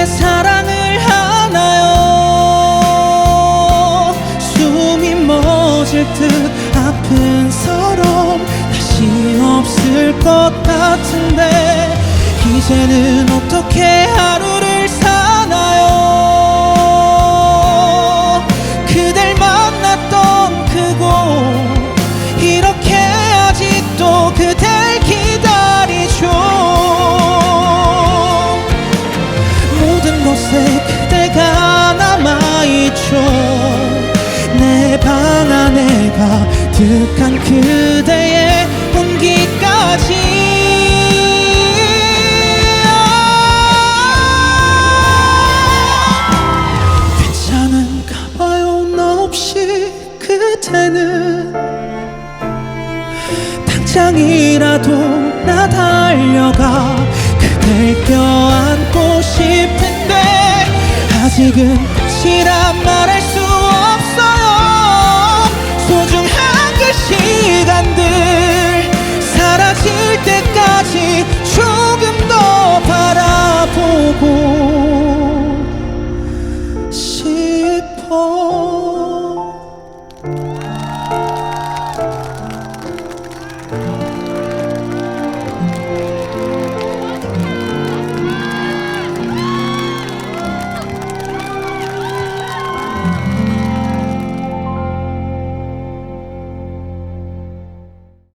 내 사랑을 하나요? 숨이 멎을 듯 아픈 서러움 다시 없을 것 같은데 이제는 어떻게 하루를 사 가득한 그대의 온기까지. 괜찮은가 봐요 너 없이 그대는 당장이라도 나 달려가 그댈 껴안고 싶은데 아직은 말할 수 风。